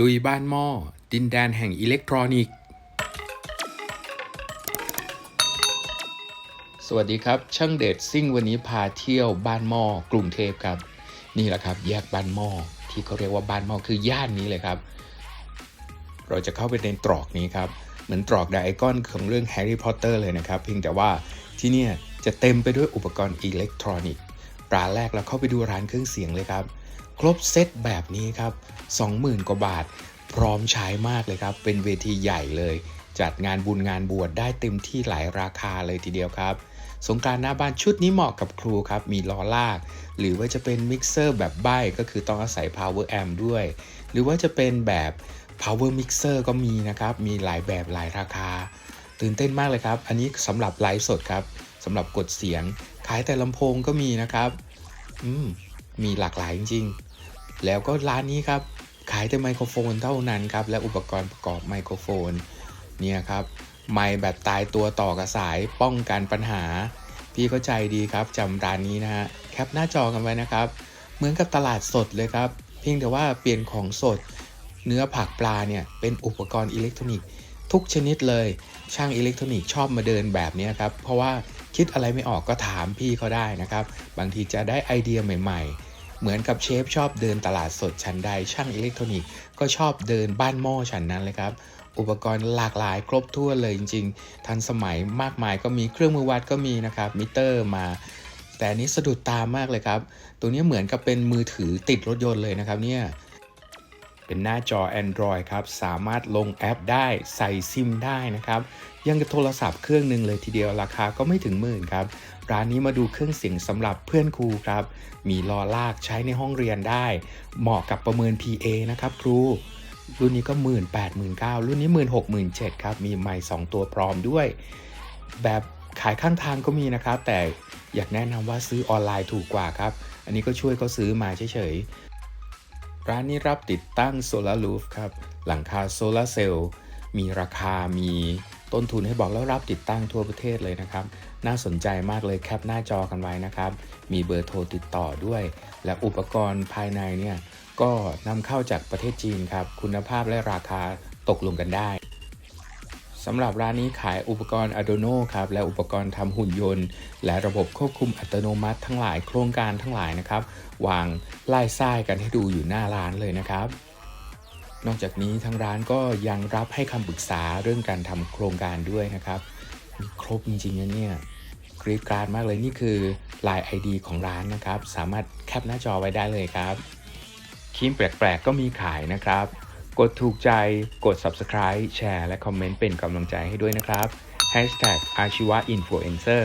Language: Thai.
ลุยบ้านหม้อ ดินแดนแห่งอิเล็กทรอนิกส์ สวัสดีครับ ช่างเดชซิ่งวันนี้พาเที่ยวบ้านหม้อกรุงเทพครับ นี่แหละครับ แยกบ้านหม้อที่เขาเรียกว่าบ้านหม้อคือย่านนี้เลยครับ เราจะเข้าไปในตรอกนี้ครับ เหมือนตรอกไดอะกอนของเรื่องแฮร์รี่พอตเตอร์เลยนะครับ เพียงแต่ว่าที่นี่จะเต็มไปด้วยอุปกรณ์อิเล็กทรอนิกส์ร้านแรกเราเข้าไปดูร้านเครื่องเสียงเลยครับ ครบเซตแบบนี้ครับ 20,000 กว่าบาท พร้อมใช้มากเลยครับ เป็นเวทีใหญ่เลย จัดงานบุญงานบวชได้เต็มที่หลายราคาเลยทีเดียวครับ สงการหน้าบ้านชุดนี้เหมาะกับครูครับ มีล้อลาก หรือว่าจะเป็นมิกเซอร์แบบใบ้ก็คือต้องอาศัย power amp ด้วย หรือว่าจะเป็นแบบ power mixer ก็มีนะครับ มีหลายแบบหลายราคา ตื่นเต้นมากเลยครับ อันนี้สำหรับไลฟ์สดครับสำหรับกดเสียง ขายแต่ลำโพงก็มีนะครับ อืม มีหลากหลายจริงๆ แล้วก็ร้านนี้ครับ ขายแต่ไมโครโฟนเท่านั้นครับ และอุปกรณ์ประกอบไมโครโฟน เนี่ยครับไมค์แบบตายตัวต่อกับสายป้องกันปัญหา พี่เข้าใจดีครับจำร้านนี้นะฮะแคปหน้าจอกันไว้นะครับ เหมือนกับตลาดสดเลยครับ เพียงแต่ว่าเปลี่ยนของสด เนื้อผักปลาเนี่ยเป็นอุปกรณ์อิเล็กทรอนิกส์ทุกชนิดเลย ช่างอิเล็กทรอนิกส์ชอบมาเดินแบบนี้ครับ เพราะว่าคิดอะไรไม่ออกก็ถามพี่เขาได้นะครับ บางทีจะได้ไอเดียใหม่ ๆ เหมือนกับเชฟชอบเดินตลาดสดชั้นใดช่างอิเล็กทรอนิกส์ก็ชอบเดินบ้านหม้อชั้นนั้นเลยครับอุปกรณ์หลากหลายครบถ้วนเลยจริง ๆ ทันสมัยมากมายก็มีเครื่องมือวัดก็มีนะครับมิเตอร์มา แต่นี้สะดุดตามากเลยครับ ตัวนี้เหมือนกับเป็นมือถือติดรถยนต์เลยนะครับเนี่ย เป็นหน้าจอ Android ครับ สามารถลงแอปได้ใส่ซิมได้นะครับ ยังกับโทรศัพท์เครื่องหนึ่งเลยทีเดียวราคาก็ไม่ถึงหมื่นครับ ร้านนี้มาดูเครื่องเสียงสำหรับเพื่อนครูครับ มีล้อลากใช้ในห้องเรียนได้ เหมาะกับประเมิน PA นะครับครูรุ่นนี้ก็1 8 0 0 0 0รุ่นนี้ 1 6 0 0 0 7ครับ มีไมค์2ตัวพร้อมด้วย แบบขายข้างทางก็มีนะครับ แต่อยากแนะนำว่าซื้อออนไลน์ถูกกว่าครับ อันนี้ก็ช่วยเขาซื้อมาเฉย ร้านนี้รับติดตั้งโซลารูฟครับ หลังคาโซลาเซลล์มีราคามีต้นทุนให้บอกแล้วรับติดตั้งทั่วประเทศเลยนะครับ น่าสนใจมากเลยแคปหน้าจอกันไว้นะครับ มีเบอร์โทรติดต่อด้วย และอุปกรณ์ภายในเนี่ยก็นำเข้าจากประเทศจีนครับ คุณภาพและราคาตกลงกันได้ สำหรับร้านนี้ขายอุปกรณ์ Arduino ครับ และอุปกรณ์ทำหุ่นยนต์ และระบบควบคุมอัตโนมัติทั้งหลายโครงการทั้งหลายนะครับ วางไล่ส้ายกันให้ดูอยู่หน้าร้านเลยนะครับ นอกจากนี้ทางร้านก็ยังรับให้คำปรึกษาเรื่องการทำโครงการด้วยนะครับ มีครบจริงๆนะเนี่ยกรีดกราดมากเลยนี่คือลาย ID ของร้านนะครับ สามารถแคปหน้าจอไว้ได้เลยครับครีมแปลกๆก็มีขายนะครับ กดถูกใจ กด subscribe แชร์ และคอมเมนต์เป็นกำลังใจให้ด้วยนะครับ Hashtag อาชีวะ Influencer